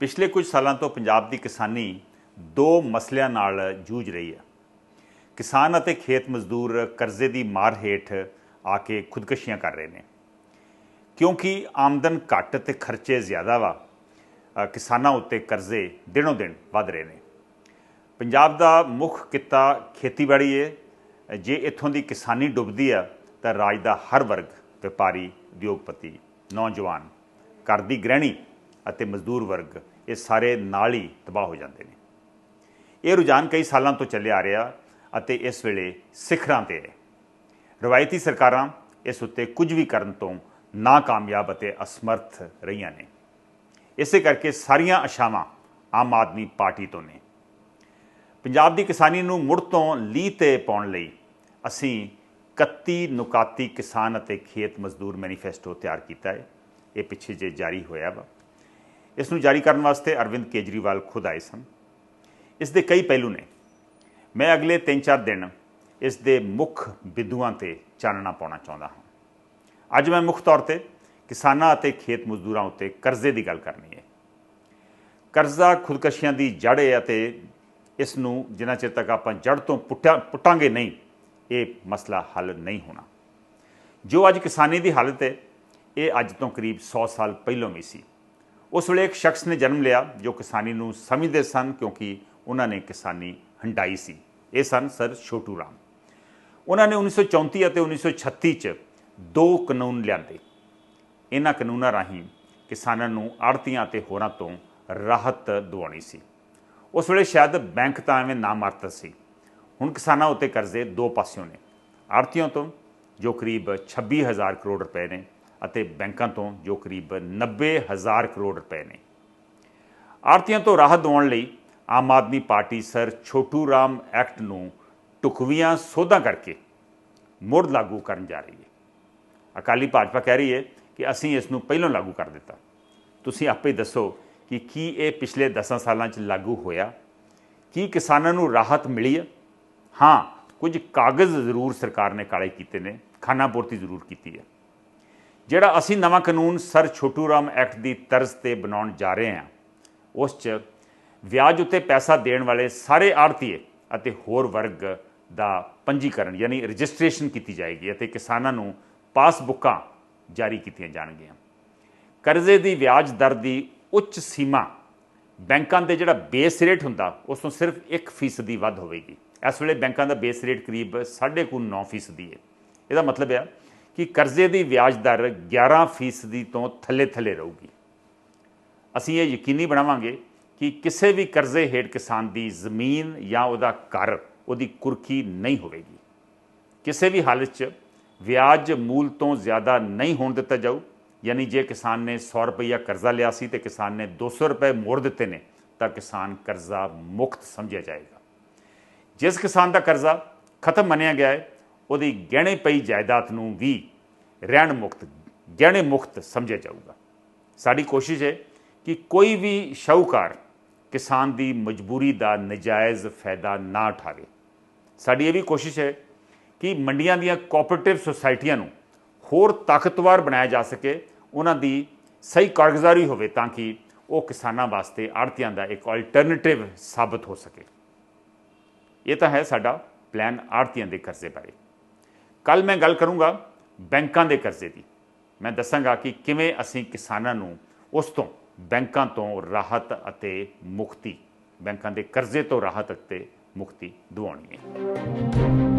ਪਿਛਲੇ ਕੁਝ ਸਾਲਾਂ ਤੋਂ ਪੰਜਾਬ ਦੀ ਕਿਸਾਨੀ ਦੋ ਮਸਲਿਆਂ ਨਾਲ ਜੂਝ ਰਹੀ ਹੈ। ਕਿਸਾਨ ਅਤੇ ਖੇਤ ਮਜ਼ਦੂਰ ਕਰਜ਼ੇ ਦੀ ਮਾਰ ਹੇਠ ਆ ਕੇ ਖੁਦਕਸ਼ੀਆਂ ਕਰ ਰਹੇ ਨੇ। ਕਿਉਂਕਿ ਆਮਦਨ ਘੱਟ ਤੇ ਖਰਚੇ ਜ਼ਿਆਦਾ ਵਾ ਕਿਸਾਨਾਂ ਉੱਤੇ ਕਰਜ਼ੇ ਦਿਨੋਂ ਦਿਨ ਵੱਧ ਰਹੇ ਨੇ। ਪੰਜਾਬ ਦਾ ਮੁੱਖ ਕਿੱਤਾ ਖੇਤੀਬਾੜੀ ਹੈ ਜੇ ਇੱਥੋਂ ਦੀ ਕਿਸਾਨੀ ਡੁੱਬਦੀ ਆ, ਤਾਂ ਰਾਜ ਦਾ ਹਰ ਵਰਗ ਵਪਾਰੀ, ਉਦਯੋਗਪਤੀ, ਨੌਜਵਾਨ, ਘਰ ਦੀ ਗ੍ਰਹਿਣੀ ਅਤੇ ਮਜ਼ਦੂਰ ਵਰਗ ਇਹ ਸਾਰੇ ਨਾਲ ਹੀ ਤਬਾਹ ਹੋ ਜਾਂਦੇ ਨੇ। ਇਹ ਰੁਝਾਨ ਕਈ ਸਾਲਾਂ ਤੋਂ ਚੱਲਿਆ ਆ ਰਿਹਾ ਅਤੇ ਇਸ ਵੇਲੇ ਸਿਖਰਾਂ ਤੇ ਹੈ। ਰਵਾਇਤੀ ਸਰਕਾਰਾਂ ਇਸ ਉੱਤੇ ਕੁਝ ਵੀ ਕਰਨ ਤੋਂ ਨਾਕਾਮਯਾਬ ਅਤੇ ਅਸਮਰਥ ਰਹੀਆਂ ਨੇ। ਇਸੇ ਕਰਕੇ ਸਾਰੀਆਂ ਆਸ਼ਾਵਾਂ ਆਮ ਆਦਮੀ ਪਾਰਟੀ ਤੋਂ ਨੇ। ਪੰਜਾਬ ਦੀ ਕਿਸਾਨੀ ਨੂੰ ਮੁੜ ਤੋਂ ਲੀਹ ਤੇ ਪਾਉਣ ਲਈ ਅਸੀਂ 31 ਨੁਕਾਤੀ ਕਿਸਾਨ ਅਤੇ ਖੇਤ ਮਜ਼ਦੂਰ ਮੈਨੀਫੈਸਟੋ ਤਿਆਰ ਕੀਤਾ ਹੈ। ਇਹ ਪਿੱਛੇ ਜੇ ਜਾਰੀ ਹੋਇਆ ਵਾ। ਇਸ ਨੂੰ ਜਾਰੀ ਕਰਨ ਵਾਸਤੇ ਅਰਵਿੰਦ ਕੇਜਰੀਵਾਲ ਖੁਦ ਆਏ ਸਨ। ਇਸ ਦੇ ਕਈ ਪਹਿਲੂ ਨੇ। ਮੈਂ ਅਗਲੇ 3-4 ਦਿਨ ਇਸ ਦੇ ਮੁੱਖ ਬਿੰਦੂਆਂ ਤੇ ਚਾਨਣਾ ਪਾਉਣਾ ਚਾਹੁੰਦਾ ਹਾਂ। ਅੱਜ ਮੈਂ ਮੁੱਖ ਤੌਰ ਤੇ ਕਿਸਾਨਾਂ ਅਤੇ ਖੇਤ ਮਜ਼ਦੂਰਾਂ ਉੱਤੇ ਕਰਜ਼ੇ ਦੀ ਗੱਲ ਕਰਨੀ ਹੈ। ਕਰਜ਼ਾ ਖੁਦਕਸ਼ੀਆਂ ਦੀ ਜੜ ਹੈ ਅਤੇ ਇਸ ਨੂੰ ਜਿੰਨਾ ਚਿਰ ਤੱਕ ਆਪਾਂ ਜੜ ਤੋਂ ਪੁੱਟਾਂ ਪੁੱਟਾਂਗੇ ਨਹੀਂ, ਇਹ ਮਸਲਾ ਹੱਲ ਨਹੀਂ ਹੋਣਾ। ਜੋ ਅੱਜ ਕਿਸਾਨੀ ਦੀ ਹਾਲਤ ਹੈ, ਇਹ ਅੱਜ ਤੋਂ ਕਰੀਬ 100 ਸਾਲ ਪਹਿਲਾਂ ਵੀ ਸੀ। ਉਸ ਵੇਲੇ ਇੱਕ ਸ਼ਖਸ ਨੇ ਜਨਮ ਲਿਆ ਜੋ ਕਿਸਾਨੀ ਨੂੰ ਸਮਝਦੇ ਸਨ ਕਿਉਂਕਿ ਉਹਨਾਂ ਨੇ ਕਿਸਾਨੀ ਹੰਡਾਈ ਸੀ। ਇਹ ਸਨ ਸਰ ਛੋਟੂ ਰਾਮ। ਉਹਨਾਂ ਨੇ 1934 ਅਤੇ 1936 ਚ ਦੋ ਕਾਨੂੰਨ ਲਿਆਂਦੇ। ਇਹਨਾਂ ਕਾਨੂੰਨਾਂ ਰਾਹੀਂ ਕਿਸਾਨਾਂ ਨੂੰ ਆੜਤੀਆਂ ਅਤੇ ਹੋਰਾਂ ਤੋਂ ਰਾਹਤ ਦਿਵਾਉਣੀ ਸੀ। ਉਸ ਵੇਲੇ ਸ਼ਾਇਦ ਬੈਂਕ ਤਾਂ ਐਵੇਂ ਨਾ ਮਾਰਤ ਸੀ। ਹੁਣ ਕਿਸਾਨਾਂ ਉੱਤੇ ਕਰਜ਼ੇ ਦੋ ਪਾਸਿਓਂ ਨੇ। ਆੜਤੀਆਂ ਤੋਂ, ਜੋ ਕਰੀਬ 26000 ਕਰੋੜ ਰੁਪਏ ਨੇ ਅਤੇ ਬੈਂਕਾਂ ਤੋਂ, ਜੋ ਕਰੀਬ 90000 ਕਰੋੜ ਰੁਪਏ ਨੇ। ਆੜਤੀਆਂ ਤੋਂ ਰਾਹਤ ਦਿਵਾਉਣ ਲਈ Aam Aadmi party sir Chhotu Ram act ਨੂੰ ਟੁਕਵੀਆਂ ਸੋਧਾਂ ਕਰਕੇ ਮੁੜ ਲਾਗੂ ਕਰਨ ਜਾ ਰਹੀ ਹੈ। ਅਕਾਲੀ ਭਾਜਪਾ ਕਹਿ ਰਹੀ ਹੈ ਕਿ ਅਸੀਂ ਇਸ ਨੂੰ ਪਹਿਲਾਂ ਲਾਗੂ ਕਰ ਦਿੱਤਾ। ਤੁਸੀਂ ਆਪੇ ਦੱਸੋ ਕਿ ਕੀ ਇਹ ਪਿਛਲੇ 10 ਸਾਲਾਂ 'ਚ ਲਾਗੂ ਹੋਇਆ? ਕੀ ਕਿਸਾਨਾਂ ਨੂੰ ਰਾਹਤ ਮਿਲੀ ਹੈ? ਹਾਂ, ਕੁਝ ਕਾਗਜ਼ ਜ਼ਰੂਰ ਸਰਕਾਰ ਨੇ ਕਾਲੇ ਕੀਤੇ ਨੇ, ਖਾਨਾ ਪੂਰਤੀ ਜ਼ਰੂਰ ਕੀਤੀ ਹੈ। ਜਿਹੜਾ ਅਸੀਂ ਨਵਾਂ ਕਾਨੂੰਨ ਸਰ ਛੋਟੂ ਰਾਮ ਐਕਟ ਦੀ ਤਰਜ਼ ਤੇ ਬਣਾਉਣ ਜਾ ਰਹੇ ਹਾਂ, ਉਸ 'ਚ ਵਿਆਜ ਉੱਤੇ ਪੈਸਾ ਦੇਣ ਵਾਲੇ ਸਾਰੇ ਆੜਤੀਏ ਅਤੇ ਹੋਰ ਵਰਗ ਦਾ ਪੰਜੀਕਰਨ, ਯਾਨੀ ਰਜਿਸਟ੍ਰੇਸ਼ਨ ਕੀਤੀ ਜਾਏਗੀ ਅਤੇ ਕਿਸਾਨਾਂ ਨੂੰ ਪਾਸਬੁੱਕਾਂ ਜਾਰੀ ਕੀਤੀਆਂ ਜਾਣਗੀਆਂ। ਕਰਜ਼ੇ ਦੀ ਵਿਆਜ ਦਰ ਦੀ ਉੱਚ ਸੀਮਾ ਬੈਂਕਾਂ ਦੇ ਜਿਹੜਾ ਬੇਸ ਰੇਟ ਹੁੰਦਾ, ਉਸ ਤੋਂ ਸਿਰਫ 1% ਵੱਧ ਹੋਵੇਗੀ। ਇਸ ਵੇਲੇ ਬੈਂਕਾਂ ਦਾ ਬੇਸ ਰੇਟ ਕਰੀਬ 9.5% ਹੈ ਇਹਦਾ ਮਤਲਬ ਹੈ ਕਿ ਕਰਜ਼ੇ ਦੀ ਵਿਆਜ ਦਰ 11% ਤੋਂ ਥੱਲੇ ਥੱਲੇ ਰਹੂਗੀ। ਅਸੀਂ ਇਹ ਯਕੀਨੀ ਬਣਾਵਾਂਗੇ ਕਿ ਕਿਸੇ ਵੀ ਕਰਜ਼ੇ ਹੇਠ ਕਿਸਾਨ ਦੀ ਜ਼ਮੀਨ ਜਾਂ ਉਹਦਾ ਘਰ, ਉਹਦੀ ਕੁਰਕੀ ਨਹੀਂ ਹੋਵੇਗੀ। ਕਿਸੇ ਵੀ ਹਾਲਤ 'ਚ ਵਿਆਜ ਮੂਲ ਤੋਂ ਜ਼ਿਆਦਾ ਨਹੀਂ ਹੋਣ ਦਿੱਤਾ ਜਾਊ। ਯਾਨੀ ਜੇ ਕਿਸਾਨ ਨੇ 100 ਰੁਪਈਆ ਕਰਜ਼ਾ ਲਿਆ ਸੀ ਤੇ ਕਿਸਾਨ ਨੇ 200 ਰੁਪਏ ਮੋੜ ਦਿੱਤੇ ਨੇ, ਤਾਂ ਕਿਸਾਨ ਕਰਜ਼ਾ ਮੁਕਤ ਸਮਝਿਆ ਜਾਏਗਾ। ਜਿਸ ਕਿਸਾਨ ਦਾ ਕਰਜ਼ਾ ਖਤਮ ਮੰਨਿਆ ਗਿਆ ਹੈ, ਉਹਦੀ ਗਹਿਣੇ ਪਈ ਜਾਇਦਾਦ ਨੂੰ ਵੀ ਰਹਿਣ ਮੁਕਤ, ਗਹਿਣੇ ਮੁਕਤ ਸਮਝਿਆ ਜਾਊਗਾ। ਸਾਡੀ ਕੋਸ਼ਿਸ਼ ਹੈ ਕਿ ਕੋਈ ਵੀ ਸ਼ਾਹੂਕਾਰ ਕਿਸਾਨ ਦੀ ਮਜਬੂਰੀ ਦਾ ਨਜਾਇਜ਼ ਫਾਇਦਾ ਨਾ ਉਠਾਵੇ। ਸਾਡੀ ਇਹ ਵੀ ਕੋਸ਼ਿਸ਼ ਹੈ ਕਿ ਮੰਡੀਆਂ ਦੀਆਂ ਕੋਆਪਰੇਟਿਵ ਸੁਸਾਇਟੀਆਂ ਨੂੰ ਹੋਰ ਤਾਕਤਵਰ ਬਣਾਇਆ ਜਾ ਸਕੇ, ਉਹਨਾਂ ਦੀ ਸਹੀ ਕਾਰਗੁਜ਼ਾਰੀ ਹੋਵੇ ਤਾਂ ਕਿ ਉਹ ਕਿਸਾਨਾਂ ਵਾਸਤੇ ਆੜਤੀਆਂ ਦਾ ਇੱਕ ਆਲਟਰਨੇਟਿਵ ਸਾਬਤ ਹੋ ਸਕੇ। ਇਹ ਤਾਂ ਹੈ ਸਾਡਾ ਪਲਾਨ ਆੜਤੀਆਂ ਦੇ ਕਰਜ਼ੇ ਬਾਰੇ। ਕੱਲ ਮੈਂ ਗੱਲ ਕਰੂੰਗਾ ਬੈਂਕਾਂ ਦੇ ਕਰਜ਼ੇ ਦੀ। ਮੈਂ ਦੱਸਾਂਗਾ ਕਿ ਕਿਵੇਂ ਅਸੀਂ ਕਿਸਾਨਾਂ ਨੂੰ ਉਸ ਤੋਂ ਬੈਂਕਾਂ ਤੋਂ ਰਾਹਤ ਅਤੇ ਮੁਕਤੀ, ਬੈਂਕਾਂ ਦੇ ਕਰਜ਼ੇ ਤੋਂ ਰਾਹਤ ਅਤੇ ਮੁਕਤੀ ਦਿਵਾਉਣੀ ਹੈ।